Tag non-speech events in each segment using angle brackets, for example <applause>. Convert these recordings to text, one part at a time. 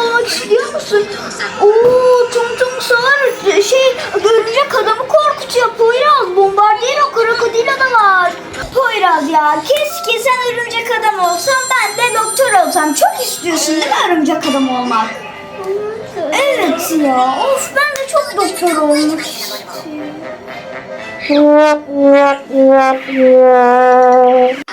olmak istiyor musun? Oo tum sağır şey örümcek adamı korkutuyor Poyraz. Bombardier o krokodilo da var. Poyraz ya keşke sen örümcek adam olsan ben de doktor olsam. Çok istiyorsun değil mi örümcek adam olmak? Evet ya of ben de çok doktor olmak istiyorum. <laughs>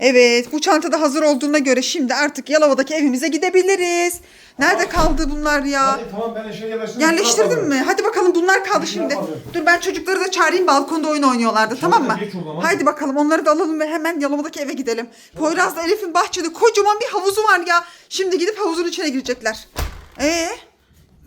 Evet bu çanta da hazır olduğuna göre şimdi artık Yalova'daki evimize gidebiliriz. Nerede kaldı bunlar ya? Hadi tamam ben eşeği yerleştirdim. Yerleştirdin mi? Hadi bakalım bunlar kaldı şimdi. kaldı. Dur ben çocukları da çağırayım balkonda oyun oynuyorlardı tamam mı? geç o zaman. Haydi bakalım onları da alalım ve hemen Yalova'daki eve gidelim. Poyraz'la Elif'in bahçede kocaman bir havuzu var ya. Şimdi gidip havuzun içine girecekler. Ee,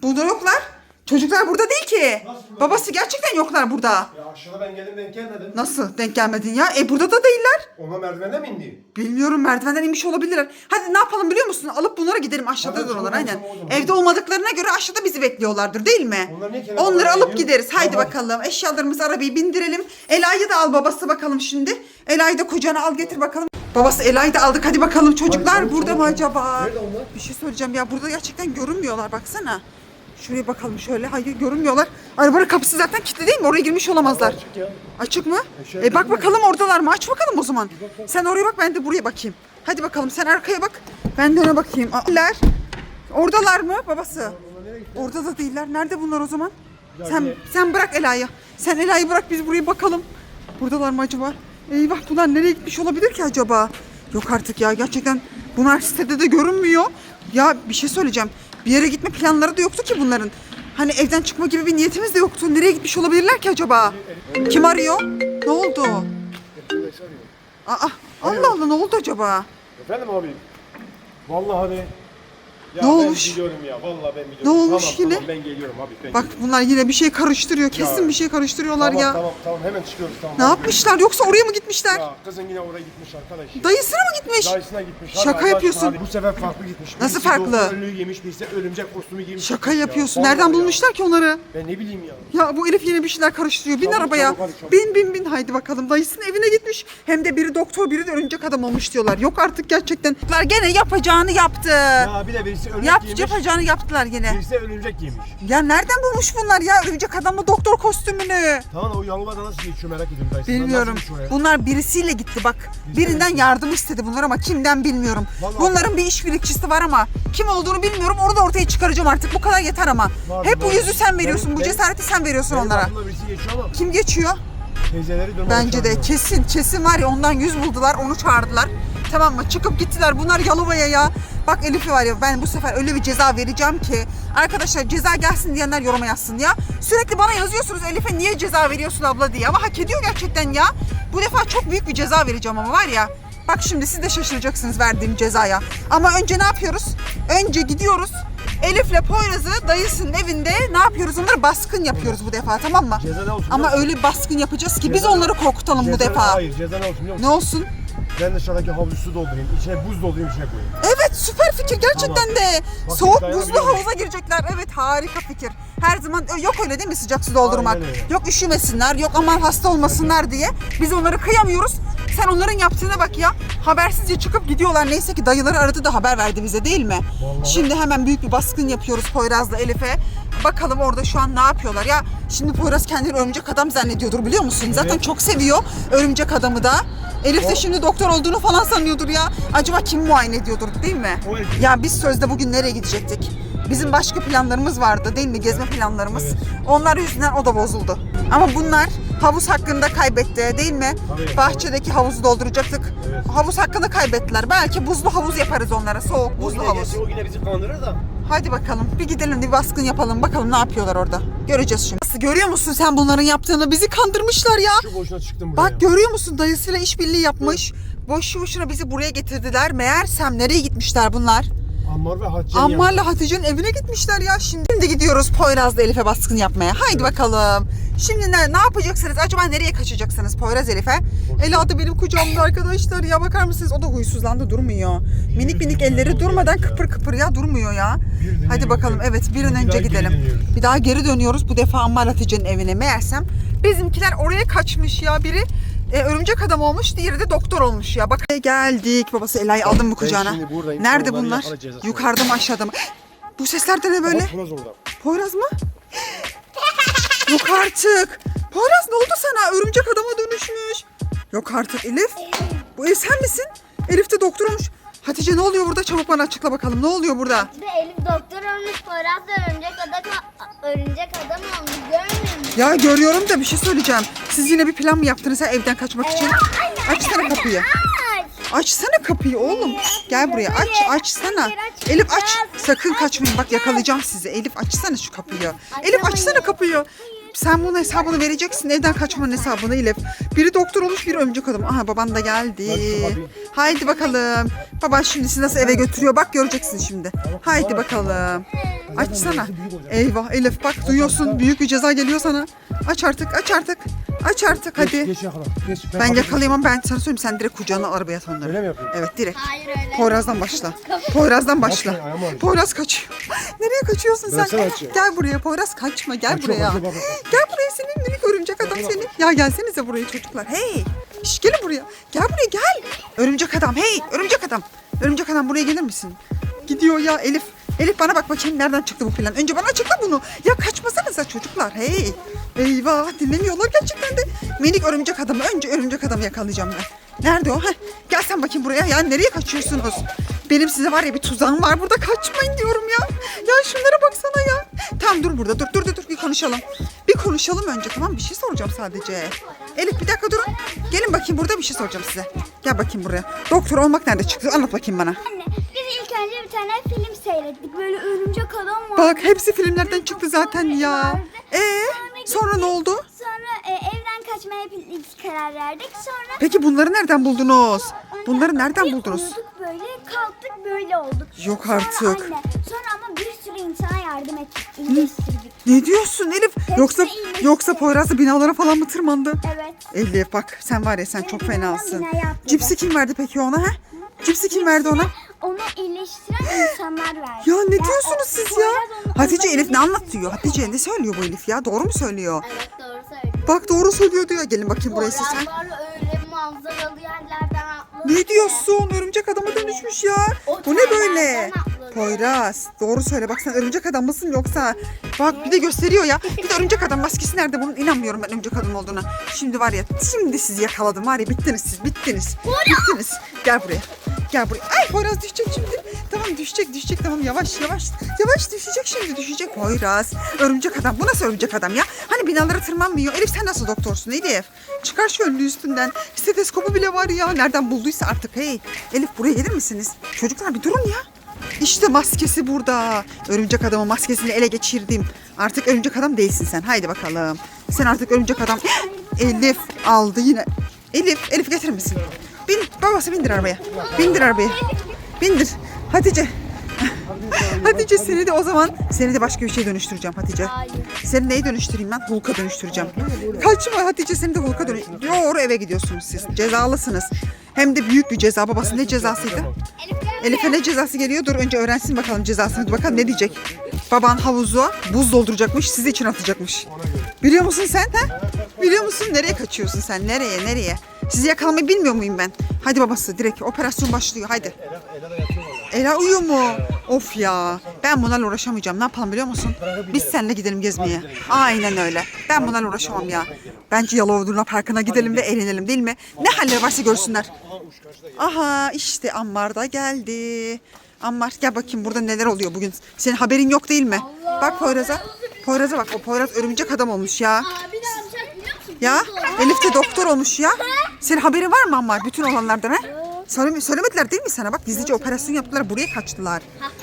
burada yoklar. Çocuklar burada değil ki. Nasıl burada? Babası gerçekten yoklar burada. Ya aşağıda ben geldim denk gelmedim. Nasıl denk gelmedin ya? E burada da değiller. Onlar merdivenden mi indi? Bilmiyorum merdivenden inmiş olabilirler. Hadi ne yapalım biliyor musun? Alıp bunlara gidelim aşağıda Hadi, dururlar tamam, aynen. tamam, o zaman. Evde olmadıklarına göre aşağıda bizi bekliyorlardır değil mi? Onlar niye kenara Onları doğru alıp gidiyor? gideriz. Haydi Tamam. bakalım. Eşyalarımızı arabayı bindirelim. Ela'yı da al babası bakalım şimdi. Ela'yı da kocana al getir bakalım. Babası Ela'yı da aldık hadi bakalım çocuklar çabuk, burada çabuk, mı çabuk. acaba? Nerede onlar? Bir şey söyleyeceğim ya burada gerçekten görünmüyorlar baksana. Şuraya bakalım şöyle. Hayır görünmüyorlar. Arabanın kapısı zaten kilitli değil mi? Oraya girmiş olamazlar. Açık ya. Açık mı? Eşya E bak değil mi? bakalım oradalar mı? Aç bakalım o zaman. Sen oraya bak ben de buraya bakayım. Hadi bakalım sen arkaya bak. Ben de öne bakayım. A'ler. Oradalar mı babası? Orada da değiller. Nerede bunlar o zaman? Sen sen bırak Ela'yı. Sen Ela'yı bırak biz buraya bakalım. Buradalar mı acaba? Eyvah bunlar nereye gitmiş olabilir ki acaba? Yok artık ya gerçekten bunlar sitede de görünmüyor. Ya bir şey söyleyeceğim. Bir yere gitme planları da yoktu ki bunların. Hani evden çıkma gibi bir niyetimiz de yoktu. Nereye gitmiş olabilirler ki acaba? Kim arıyor? Ne oldu? Aa, Allah Allah ne oldu acaba? Efendim abi? Vallahi abi. Ya Ne olmuş? Ben biliyorum ya. Vallahi ben biliyorum. Ne olmuş tamam, yine? Tamam ben geliyorum abi. Ben Bak geliyorum. bunlar yine bir şey karıştırıyor. Kesin Ya. bir şey karıştırıyorlar tamam, ya. Tamam tamam hemen çıkıyoruz tamam. Ne yapmışlar? Yoksa oraya mı gitmişler? Ya kızın yine oraya gitmiş arkadaş. Dayısına mı gitmiş? Dayısına gitmiş. Şaka aşkına yapıyorsun. abi, bu sefer farklı gitmiş. Nasıl Birisi farklı? önlüğü giymiş, birisi örümcek kostümü giymiş. Şaka ya. yapıyorsun. Vallahi Nereden ya. bulmuşlar ki onları? Ben ne bileyim ya. Ya bu Elif yine bir şeyler karıştırıyor. Bin Çabuk, arabaya. çabuk, hadi çabuk. Bin bin bin. Haydi bakalım. Dayısının evine gitmiş. Hem de biri doktor biri de örümcek adam olmuş diyorlar. Yok artık gerçekten. Gene yapacağını yaptı. Ya bir de birisi örümcek Yap, giymiş. yapacağını yaptılar gene. Birisi örümcek giymiş. Ya nereden bulmuş bunlar ya örümcek adamla doktor kostümünü? Tamam o Yalova'da nasıl geçiyor merak ediyorum dayısı. Bilmiyorum. Nasıl geçiyor ya? Bunlar birisiyle gitti bak. Birinden yardım istedi bunlar ama kimden bilmiyorum. Vallahi- Bunların bir işbirlikçisi var ama kim olduğunu bilmiyorum. Onu da ortaya çıkaracağım artık. Bu kadar yeter ama. Var, Hep bu yüzü sen veriyorsun. Benim- bu cesareti sen veriyorsun Benim onlara. birisi geçiyor ama Kim geçiyor? teyzeleri durmadan Bence de çağırıyor. kesin kesin var ya ondan yüz buldular. Onu çağırdılar. Tamam mı? Çıkıp gittiler. Bunlar Yalova'ya ya. Bak Elif'i var ya ben bu sefer öyle bir ceza vereceğim ki. Arkadaşlar ceza gelsin diyenler yoruma yazsın ya. Sürekli bana yazıyorsunuz Elif'e niye ceza veriyorsun abla diye. Ama hak ediyor gerçekten ya. Bu defa çok büyük bir ceza vereceğim ama var ya. Bak şimdi siz de şaşıracaksınız verdiğim cezaya. Ama önce ne yapıyoruz? Önce gidiyoruz. Elif'le Poyraz'ı dayısının evinde ne yapıyoruz? Onları baskın yapıyoruz bu defa tamam mı? Ceza ne olsun Ama biliyor musun? öyle baskın yapacağız ki biz Ceza- onları korkutalım bu Ceza- defa. Hayır ceza ne olsun biliyor Ne olsun? Ben dışarıdaki havuzu su doldurayım. içine buz doldurayım içine koyayım. Evet süper fikir gerçekten de. Bak, Soğuk dayanabiliyor buzlu muyum? havuza girecekler. Evet harika fikir. Her zaman Ö, yok öyle değil mi sıcak su doldurmak? Aynen öyle. Yok üşümesinler, yok aman hasta olmasınlar diye. Biz onları kıyamıyoruz. Sen onların yaptığına bak ya. Habersizce çıkıp gidiyorlar. Neyse ki dayıları aradı da haber verdi bize değil mi? Vallahi. Şimdi hemen büyük bir baskın yapıyoruz Poyraz'la Elif'e. Bakalım orada şu an ne yapıyorlar ya. Şimdi Poyraz kendini örümcek adam zannediyordur biliyor musun? Zaten çok seviyor örümcek adamı da. Elif de şimdi doktor olduğunu falan sanıyordur ya. Acaba kim muayene ediyordur değil mi? Ya biz sözde bugün nereye gidecektik? Bizim başka planlarımız vardı değil mi? Gezme planlarımız. Onlar yüzünden o da bozuldu. Ama bunlar havuz hakkında kaybetti değil mi? Tabii. Bahçedeki havuzu dolduracaktık. Evet. Havuz hakkında kaybettiler. Belki buzlu havuz yaparız onlara. Soğuk buzlu havuz. O yine bizi kandırır da. Hadi bakalım bir gidelim bir baskın yapalım. Bakalım ne yapıyorlar orada. Göreceğiz şimdi. Nasıl görüyor musun sen bunların yaptığını? Bizi kandırmışlar ya. Şu boşuna çıktım buraya. Bak görüyor musun dayısıyla işbirliği yapmış. Boşu boşuna bizi buraya getirdiler. Meğersem nereye gitmişler bunlar? Ammar ve Hatice'nin Ammar'la Hatice'nin evine gitmişler ya şimdi. Şimdi gidiyoruz Poyraz'la Elif'e baskın yapmaya. Haydi bakalım. Şimdi ne, ne yapacaksınız? Acaba nereye kaçacaksınız Poyraz Elif'e? Ela da benim kucağımda arkadaşlar ya bakar mısınız? O da huysuzlandı durmuyor. Minik minik elleri durmadan kıpır kıpır ya durmuyor ya. Hadi bakalım evet bir an önce gidelim. Bir daha geri dönüyoruz. Bu defa Ammar Hatice'nin evine. Meğersem bizimkiler oraya kaçmış ya. Biri e, örümcek adam olmuş, diğeri de doktor olmuş ya. Bak geldik. Babası Ela'yı aldın mı kucağına? Nerede bunlar? Yukarıda mı aşağıda mı? <gasps> Bu sesler de ne böyle? Bak Poyraz orada. Poyraz mı? <laughs> Yok artık. Poyraz ne oldu sana? Örümcek adama dönüşmüş. Yok artık Elif. Bu Elif sen misin? Elif de doktor olmuş. Hatice ne oluyor burada? Çabuk bana açıkla bakalım. Ne oluyor burada? De Elif doktor olmuş, Poyraz da örümcek adam, örümcek adam olmuş. Görmüyor musun? Ya görüyorum da bir şey söyleyeceğim. Siz yine bir plan mı yaptınız ha evden kaçmak için? Açsana kapıyı. Açsana kapıyı oğlum. Gel buraya aç açsana. Elif aç. Sakın kaçmayın bak yakalayacağım sizi. Elif açsana şu kapıyı. Elif açsana kapıyı. Sen bunun hesabını vereceksin. Evden kaçmanın hesabını Elif. Biri doktor olmuş biri örümcek adam. Aha baban da geldi. Haydi bakalım. Baban şimdi sizi nasıl eve götürüyor. Bak göreceksin şimdi. Haydi bakalım. Açsana. Eyvah Elif bak duyuyorsun. Büyük bir ceza geliyor sana. Aç artık aç artık. Aç artık Geç, hadi. geç yakala. Geç. Ben kapıyı- yakalayamam ben sana söyleyeyim sen direkt kucağına al, arabaya at onları. Öyle mi yapıyorsun? Evet direkt. Hayır öyle. Poyraz'dan başla. <laughs> Poyraz'dan başla. Poyraz kaçıyor. <laughs> Nereye kaçıyorsun Ben sen? açıyorum. Gel buraya Poyraz kaçma gel Kaçıyor, buraya. kaçıyor, bak, bak. Gel buraya senin minik örümcek adam seni. Ya gelsenize buraya çocuklar. Hey. Şş, gelin buraya. Gel buraya gel. Örümcek adam hey örümcek adam. Örümcek adam buraya gelir misin? Gidiyor ya Elif. Elif bana bak bakayım nereden çıktı bu plan. Önce bana açıkla bunu. Ya kaçmasanıza çocuklar. Hey. Eyvah dinlemiyorlar gerçekten de. Minik örümcek adamı. Önce örümcek adamı yakalayacağım ben. Nerede o? Heh. Gel sen bakayım buraya. Ya nereye kaçıyorsunuz? Benim size var ya bir tuzağım var burada. Kaçmayın diyorum ya. Ya şunlara baksana ya. Tamam dur burada. Dur dur dur, dur. bir konuşalım. Bir konuşalım önce tamam? Bir şey soracağım sadece. Elif bir dakika durun. Gelin bakayım burada bir şey soracağım size. Gel bakayım buraya. Doktor olmak nerede çıktı? Anlat bakayım bana. Anne, biz ilk önce bir tane film seyrettik. Böyle örümcek adam var. Bak hepsi filmlerden çıktı zaten ya. Ee, sonra ne oldu? Sonra e, evden kaçmaya biz karar verdik. Sonra Peki bunları nereden buldunuz? Bunları nereden bir buldunuz? uyuduk böyle, kalktık böyle olduk. Yok Sonra artık. Anne, sonra ama bir sürü insana yardım ettik, iyileştirdik. Ne diyorsun Elif? Yoksa iyileşti. yoksa Poyraz'da binalara falan mı tırmandı? Evet. Elif bak sen var ya sen çok binadan fenasın. binaya atladı. Cipsi kim verdi peki ona ha? Cipsi kim verdi ona? Onu iyileştiren insanlar verdi. Ya ne Yani diyorsunuz o- siz ya? Onu- Hatice Elif ne anlatıyor? Hatice ne söylüyor bu Elif ya? Doğru mu söylüyor? Evet doğru söylüyorsun. Bak doğru söylüyor diyor. Gelin bakayım buraya siz. ha? Poyrazlar öyle manzaralı yerlerden atladı. Ne diyorsun? Örümcek adama dönüşmüş ya. Bu ne böyle? Otellerden atladı. Poyraz doğru söyle. Bak sen örümcek adam mısın yoksa? Bak bir de gösteriyor ya. Bir de örümcek adam maskesi nerede bunun? İnanmıyorum ben örümcek adam olduğuna. Şimdi var ya şimdi sizi yakaladım var ya bittiniz siz bittiniz. Bittiniz. Gel buraya. Gel buraya. Ay Poyraz düşecek şimdi. Tamam düşecek düşecek tamam yavaş yavaş. Yavaş düşecek şimdi düşecek Poyraz. Örümcek adam. Bu nasıl örümcek adam ya? Hani binalara tırmanmıyor. Elif sen nasıl doktorsun Elif? Çıkar şu önlüğü üstünden. Stetoskopu bile var ya. Nereden bulduysa artık. Hey Elif buraya gelir misiniz? Çocuklar bir durun ya. İşte maskesi burada. Örümcek adamın maskesini ele geçirdim. Artık örümcek adam değilsin sen. Haydi bakalım. Sen artık örümcek adam. <gasps> Elif aldı yine. Elif, Elif getirir misin? Bin, babası bindir arabaya. Bindir arabaya. Bindir. Hatice. <laughs> Hatice seni de o zaman seni de başka bir şeye dönüştüreceğim Hatice. Seni neye dönüştüreyim ben? Hulk'a dönüştüreceğim. Kaçma Hatice seni de Hulk'a dönüş. Doğru eve gidiyorsunuz siz. Cezalısınız. Hem de büyük bir ceza. Babası ne cezasıydı? Elif'e ne cezası geliyor? Dur önce öğrensin bakalım cezasını. Bakalım ne diyecek. Baban havuza buz dolduracakmış, sizi için atacakmış. Biliyor musun sen? Ha? Biliyor musun? Nereye kaçıyorsun sen? Nereye? Nereye? Sizi yakalamayı bilmiyor muyum ben? Hadi babası direkt operasyon başlıyor. Haydi. Ela uyuyor mu? Of ya. Ben bunlarla uğraşamayacağım. Ne yapalım biliyor musun? Biz seninle gidelim gezmeye. Aynen öyle. Ben bunlarla uğraşamam ya. Bence Yalovdurna Parkı'na gidelim ve eğlenelim değil mi? Ne halleri varsa görsünler. Aha işte Ammar da geldi. Ammar gel bakayım burada neler oluyor bugün. Senin haberin yok değil mi? Bak Poyraz'a. Poyraz'a bak o Poyraz örümcek adam olmuş ya. Ya Elif de doktor olmuş ya. Senin haberin var mı Ammar bütün olanlardan ha? Söyleme, söylemediler değil mi sana? Bak gizlice operasyon yaptılar buraya kaçtılar.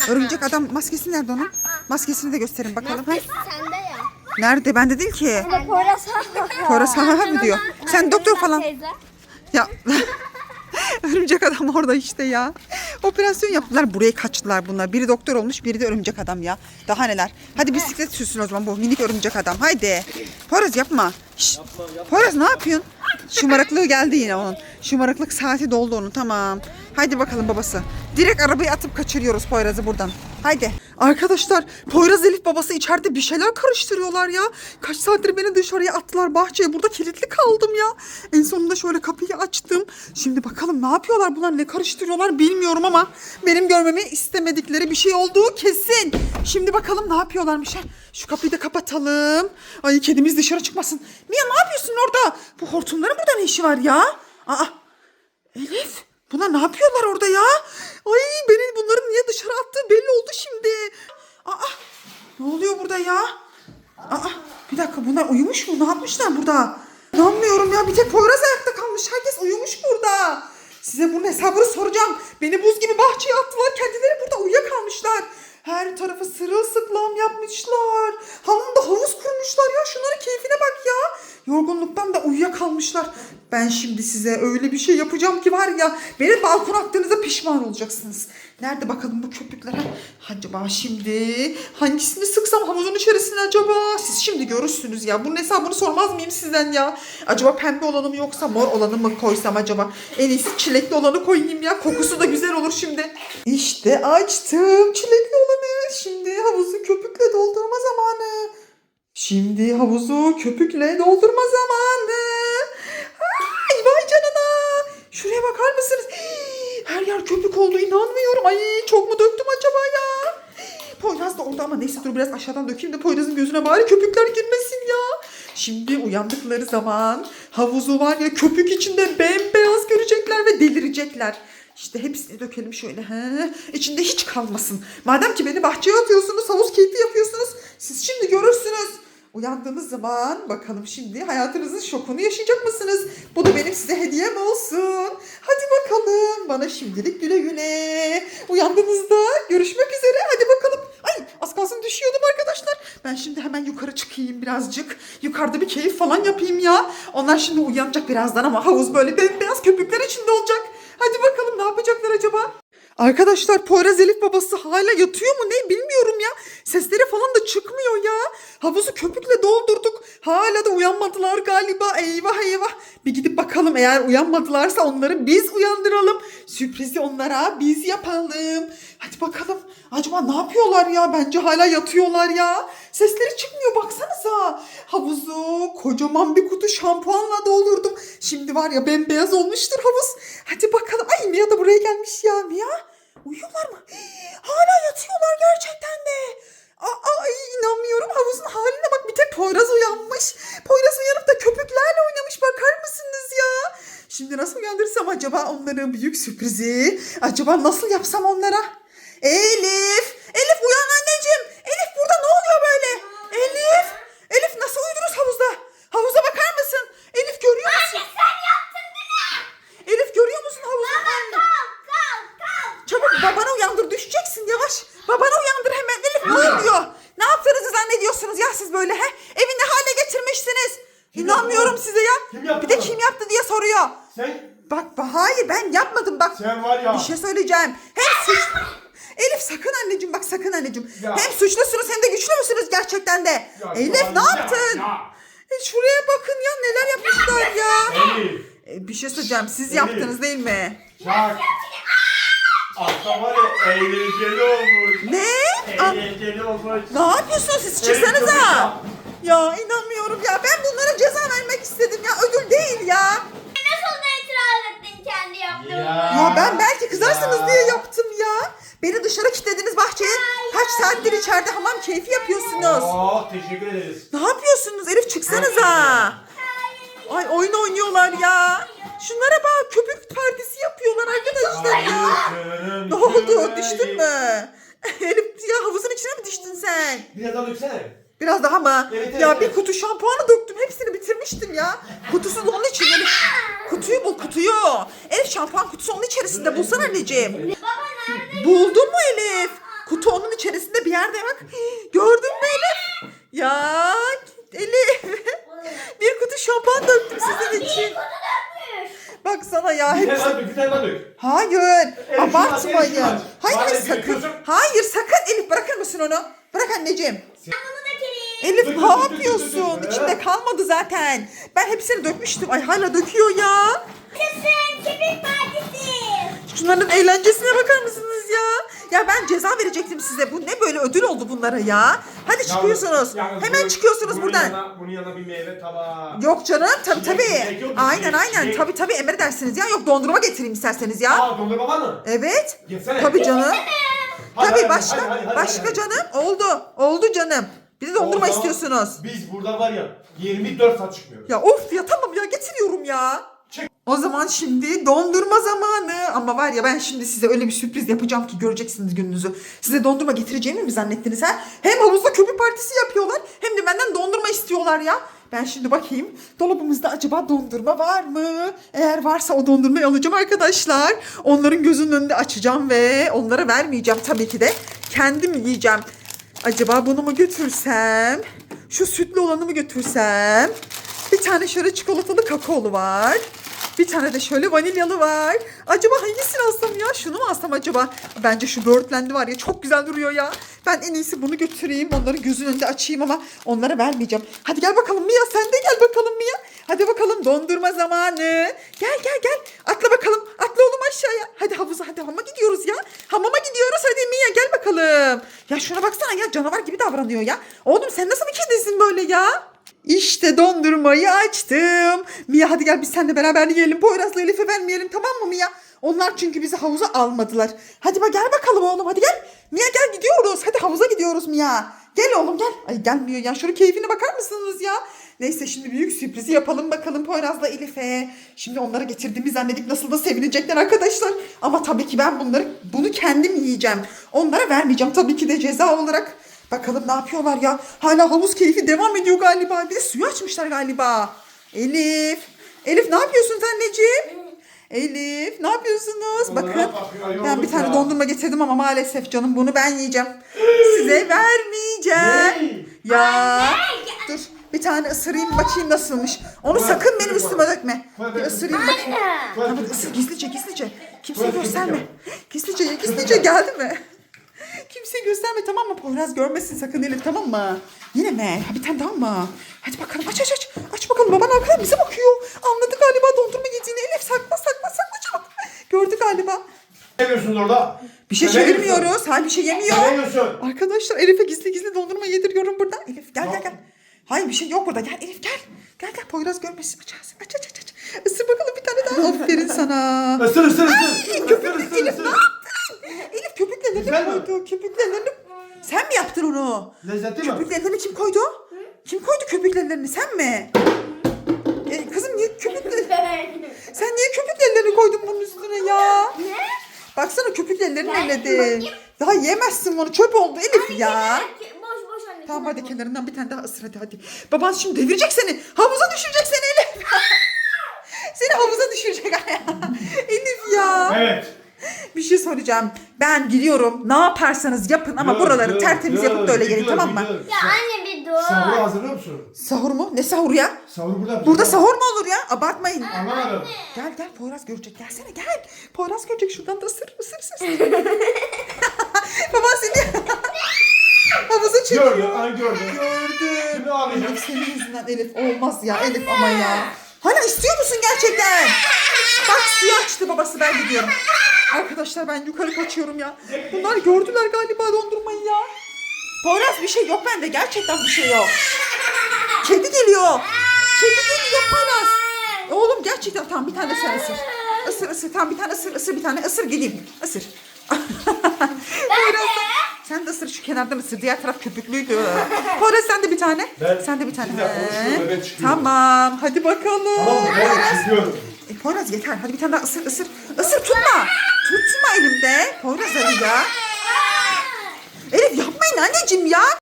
Örümcek adam maskesi nerede onun? Maskesini de gösterin bakalım. Ha? Sende ya. Nerede? Bende değil ki. Poyraz ha mı diyor. Sen doktor falan. Ya <laughs> örümcek adam orada işte ya. Operasyon yaptılar buraya kaçtılar bunlar. Biri doktor olmuş biri de örümcek adam ya. Daha neler. Hadi bisiklet sürsün o zaman bu minik örümcek adam. Haydi. Poyraz yapma. Şşt. Ne yapıyorsun? Şımarıklığı geldi yine onun. Şımarıklık saati doldu onun tamam. Haydi bakalım babası. Direkt arabayı atıp kaçırıyoruz Poyraz'ı buradan. Haydi. Arkadaşlar Poyraz Elif babası içeride bir şeyler karıştırıyorlar ya. Kaç saattir beni dışarıya attılar bahçeye. Burada kilitli kaldım ya. En sonunda şöyle kapıyı açtım. Şimdi bakalım ne yapıyorlar bunlar ne karıştırıyorlar bilmiyorum ama benim görmemi istemedikleri bir şey olduğu kesin. Şimdi bakalım ne yapıyorlarmış. ha. Şu kapıyı da kapatalım. Ay kedimiz dışarı çıkmasın. Mia ne yapıyorsun orada? Bu hortumların burada ne işi var ya? Aa Elif bunlar ne yapıyorlar orada ya? Ay beni bunların niye dışarı attığı belli oldu şimdi. Aa ne oluyor burada ya? Aa bir dakika bunlar uyumuş mu? Ne yapmışlar burada? İnanmıyorum ya bir tek Poyraz ayakta kalmış. Herkes uyumuş burada. Size bunun hesabını soracağım. Beni buz gibi bahçeye attılar. Kendileri burada uyuyakalmışlar. Her tarafı sırılsıklam yapmışlar. Hamamda havuz kurmuşlar ya. Şunların keyfine bak ya. Yorgunluktan da uyuyakalmışlar. Ben şimdi size öyle bir şey yapacağım ki var ya. Beni balkona attığınızda pişman olacaksınız. Nerede bakalım bu köpükler? Acaba şimdi hangisini sıksam havuzun içerisine acaba? Siz şimdi görürsünüz ya. Bunun hesabını sormaz mıyım sizden ya? Acaba pembe olanı mı yoksa mor olanı mı koysam acaba? En iyisi çilekli olanı koyayım ya. Kokusu da güzel olur şimdi. İşte açtım çilekli olanı. Şimdi havuzu köpükle doldurma zamanı. Şimdi havuzu köpükle doldurma zamanı. Ay vay canına. Şuraya bakar mısınız? Her yer köpük oldu inanmıyorum. Ay çok mu döktüm acaba ya? Poyraz da orada ama neyse dur biraz aşağıdan dökeyim de Poyraz'ın gözüne bari köpükler girmesin ya. Şimdi uyandıkları zaman havuzu var ya köpük içinde bembeyaz görecekler ve delirecekler. İşte hepsini dökelim şöyle. He. İçinde hiç kalmasın. Madem ki beni bahçeye atıyorsunuz, havuz keyfi yapıyorsunuz. Siz şimdi görürsünüz. Uyandığınız zaman bakalım şimdi hayatınızın şokunu yaşayacak mısınız? Bu da benim size hediyem olsun. Hadi bakalım bana şimdilik güle güle. Uyandığınızda görüşmek üzere. Hadi bakalım. Ay az kalsın düşüyordum arkadaşlar. Ben şimdi hemen yukarı çıkayım birazcık. Yukarıda bir keyif falan yapayım ya. Onlar şimdi uyanacak birazdan ama havuz böyle bembeyaz köpükler içinde olacak. Hadi bakalım ne yapacaklar acaba? Arkadaşlar Poyraz Elif babası hala yatıyor mu ne bilmiyorum ya. Sesleri falan da çıkmıyor ya. Havuzu köpükle doldurduk. Hala da uyanmadılar galiba. Eyvah eyvah. Bir gidip bakalım eğer uyanmadılarsa onları biz uyandıralım. Sürprizi onlara biz yapalım. Hadi bakalım. Acaba ne yapıyorlar ya? Bence hala yatıyorlar ya. Sesleri çıkmıyor baksanıza. Havuzu kocaman bir kutu şampuanla doldurdum. Şimdi var ya bembeyaz olmuştur havuz. Hadi bakalım. Ay Mia da buraya gelmiş ya. Mia uyuyorlar mı? Hala yatıyorlar gerçekten de. Aa, inanmıyorum havuzun haline bak bir tek Poyraz uyanmış. Poyraz uyanıp da köpüklerle oynamış bakar mısınız ya? Şimdi nasıl uyandırsam acaba onların büyük sürprizi? Acaba nasıl yapsam onlara? Elif! Elif uyan anneciğim! Elif burada ne oluyor böyle? Elif! Elif nasıl uyudunuz havuzda? Havuza bakar mısın? Elif görüyor musun? Sen yaptın değil mi? Elif görüyor musun havuzun halini? Kalk kalk kalk. Çabuk babanı uyandır düşeceksin yavaş. Babanı uyandır hemen Elif ne oluyor? Ne yaptığınızı zannediyorsunuz ya siz böyle he? Evi ne hale getirmişsiniz? İnanmıyorum size ya. Kim yaptı Bir de bunu? kim yaptı diye soruyor. Sen Bak ba- hayır ben yapmadım bak. sen var ya. Bir söyleyeceğim. Hem suç... Elif sakın anneciğim bak sakın anneciğim. Ya. Hem suçlusunuz hem de güçlü müsünüz gerçekten de? Ya, Elif ya, ne ya, yaptın? ya. E, şuraya bakın ya neler yapmışlar ya. Elif. E, bir şey söyleyeceğim siz Elif. yaptınız değil mi? Çak. Aslında var ya eğlenceli olmuş. Ne? Eğlenceli olmuş. Ne yapıyorsunuz siz? Çıksanıza. Ya inanmıyorum ya. Ben bunlara ceza vermek istedim ya. Ödül değil ya. Kendi yaptığın? Ya ben belki kızarsınız Ya. diye yaptım ya. Beni dışarı kilitlediniz bahçeye. kaç saattir içeride hamam keyfi yapıyorsunuz. Oh teşekkür ederiz. Ne yapıyorsunuz Elif çıksanıza. Ay oyun oynuyorlar ya. Şunlara bak köpük partisi yapıyorlar arkadaşlar ya. Ne oldu düştün mü? <laughs> Elif ya havuzun içine mi düştün sen? Biraz daha döksene. Biraz daha mı? Evet, evet, ya evet. bir kutu şampuanı döktüm. Hepsini bitirmiştim ya. Kutusu da onun için Elif. Kutuyu bul kutuyu. Elif şampuan kutusu onun içerisinde. Bulsana anneciğim. Baba nerede? Buldun mu Elif? Kutu onun içerisinde bir yerde bak. <gasps> Gördün mü Elif? Ya Elif. Bir kutu şampuan döktüm sizin için. Dönmüş. Baksana ya Bir tane hepsi. daha dök, bir tane daha dök. Hayır. Elif, Abartmayın. şunu aç, Hayır Madem sakın. Hayır sakın Elif bırakır mısın onu? Bırak anneciğim. Elif ne yapıyorsun? İçinde kalmadı zaten. Ben hepsini dökmüştüm. Ay hala döküyor ya. Kızım köpek partisi. Şunların eğlencesine bakar mısınız ya? Ya ben ceza verecektim size. Bu ne böyle ödül oldu bunlara ya? Hadi çıkıyorsunuz. Yalnız Hemen bu- çıkıyorsunuz bunun buradan. Yanına, bunun yanına bir meyve tabağı. Yok canım tabii Çilek, tabii. çilek yok? Aynen Çilek, aynen çilek. tabii tabii emredersiniz ya. Yok dondurma getireyim isterseniz ya. Aa dondurma var mı? Evet. Yesene. Tabii canım. <laughs> Hadi, Tabii hadi, başka hadi, hadi, hadi, başka hadi. canım. Oldu. Oldu canım. Bir de dondurma O zaman istiyorsunuz. Biz burada var ya 24 saat çıkmıyoruz. Ya of ya tamam ya getiriyorum ya. O zaman şimdi dondurma zamanı. Ama var ya ben şimdi size öyle bir sürpriz yapacağım ki göreceksiniz gününüzü. Size dondurma getireceğimi mi zannettiniz ha? Hem havuzda köpük partisi yapıyorlar hem de benden dondurma istiyorlar ya. Ben şimdi bakayım dolabımızda acaba dondurma var mı? Eğer varsa o dondurmayı alacağım arkadaşlar. Onların gözünün önünde açacağım ve onlara vermeyeceğim tabii ki de. Kendim yiyeceğim. Acaba bunu mu götürsem? Şu sütlü olanı mı götürsem? Bir tane şöyle çikolatalı kakaolu var. Bir tane de şöyle vanilyalı var. Acaba hangisini alsam ya? Şunu mu alsam acaba? Bence şu böğürtlendi var ya çok güzel duruyor ya. Ben en iyisi bunu götüreyim. Onların gözünün önünde açayım ama onlara vermeyeceğim. Hadi gel bakalım Mia sen de gel bakalım Mia. Hadi bakalım dondurma zamanı. Gel gel gel. Atla bakalım. Atla oğlum aşağıya. Hadi havuza hadi hamama gidiyoruz ya. Hamama gidiyoruz hadi Mia gel bakalım. Ya şuna baksana ya canavar gibi davranıyor ya. Oğlum sen nasıl bir kedisin böyle ya? İşte dondurmayı açtım. Mia hadi gel biz seninle beraber yiyelim. Poyraz'la Elif'e vermeyelim tamam mı Mia? Onlar çünkü bizi havuza almadılar. Hadi bak gel bakalım oğlum hadi gel. Mia gel gidiyoruz. Hadi havuza gidiyoruz Mia. Gel oğlum gel. Ay gelmiyor ya. Şöyle keyfine bakar mısınız ya? Neyse şimdi büyük sürprizi yapalım bakalım Poyraz'la Elif'e. Şimdi onlara getirdiğimi zannedip nasıl da sevinecekler arkadaşlar. Ama tabii ki ben bunları bunu kendim yiyeceğim. Onlara vermeyeceğim tabii ki de ceza olarak. Bakalım ne yapıyorlar ya. Hala havuz keyfi devam ediyor galiba. Bir de suyu açmışlar galiba. Elif. Elif ne yapıyorsun sen anneciğim? Elif ne yapıyorsunuz? Onlara Bakın bakıyor, ben bir tane ya. dondurma getirdim ama maalesef canım bunu ben yiyeceğim. Size vermeyeceğim. Ya dur bir tane ısırayım bakayım nasılmış. Onu sakın benim üstüme dökme. Bir ısırayım bakayım. Tamam ısır gizlice gizlice. Kimseye gösterme. Gizlice gizlice geldi mi? Kimseye gösterme tamam mı? Poyraz görmesin sakın Elif tamam mı? Yine mi? Ha, bir tane daha mı? Hadi bakalım aç aç aç. Aç bakalım baban arkadan bize bakıyor. Anladı galiba dondurma yediğini. Elif sakla sakla sakla çabuk. Gördü galiba. Ne yapıyorsunuz orada? Bir şey çevirmiyoruz. Hayır bir şey yemiyor. Ne yiyorsun? Arkadaşlar Elif'e gizli gizli dondurma yediriyorum burada. Elif gel gel gel. Hayır bir şey yok burada. Gel Elif gel. Gel gel Poyraz görmesin. Aç ağzını. Aç aç aç. aç. Isır bakalım bir tane daha. Aferin sana. Isır ısır ısır. Ay, ısır Elif ne yaptın? Elif köpüklerini Güzel mi? koydu. Köpüklerini. Sen mi yaptın onu? Lezzetli mi? Köpüklerini kim koydu? Kim koydu köpüklerini? Sen mi? E, kızım niye köpüklerini? <laughs> Sen niye köpüklerini koydun bunun üstüne ya? Ne? Baksana köpüklerini Ben elledi. bakayım. Daha yemezsin onu. Çöp oldu Elif ya. Boş boş anne. Tamam hadi kenarından bir tane daha ısır hadi hadi. Baban şimdi devirecek seni. Havuza düşürecek seni Elif. <laughs> seni havuza düşürecek. <laughs> Elif ya. Evet. <laughs> Bir şey söyleyeceğim. Ben gidiyorum. Ne yaparsanız yapın ama Dur, buraları dur, tertemiz dur, yapıp da öyle gelin dur, tamam mı? dur. Ya anne bir dur. Sahuru hazırlıyor musun? Sahur mu? Ne sahur ya? Sahur burada. Burada sahur mu olur ya? Abartmayın. Anlamadım. Gel gel Poyraz görecek. Gelsene gel. Poyraz görecek. Şuradan da ısır ısır ısır. <laughs> Baban seni <laughs> havuza çekiyor. Gördü, ay gördü. Gördüm. Şimdi ağlayacağım. Elif senin yüzünden Elif olmaz ya Elif ama ya. Hala istiyor musun gerçekten? Bak suyu açtı babası ben gidiyorum. Arkadaşlar ben yukarı kaçıyorum ya. Bunlar gördüler galiba dondurmayı ya. Poyraz bir şey yok bende gerçekten bir şey yok. Kedi geliyor. Kedi geliyor Poyraz. Oğlum gerçekten tamam bir tane sen ısır. Isır ısır tamam bir tane ısır ısır bir tane ısır geleyim. Isır. <laughs> Poyraz Sen de ısır şu kenardan ısır. Diğer taraf köpüklüydü. Poyraz sen de bir tane. Ben- sen de bir tane. Bir dakika, He. Tamam. Hadi bakalım. Tamam mı? Ben çiziyorum. E, Poyraz yeter. Hadi bir tane daha ısır ısır. Isır tutma. Tutma elimde. Poyraz hadi ya. Elif yapmayın anneciğim ya.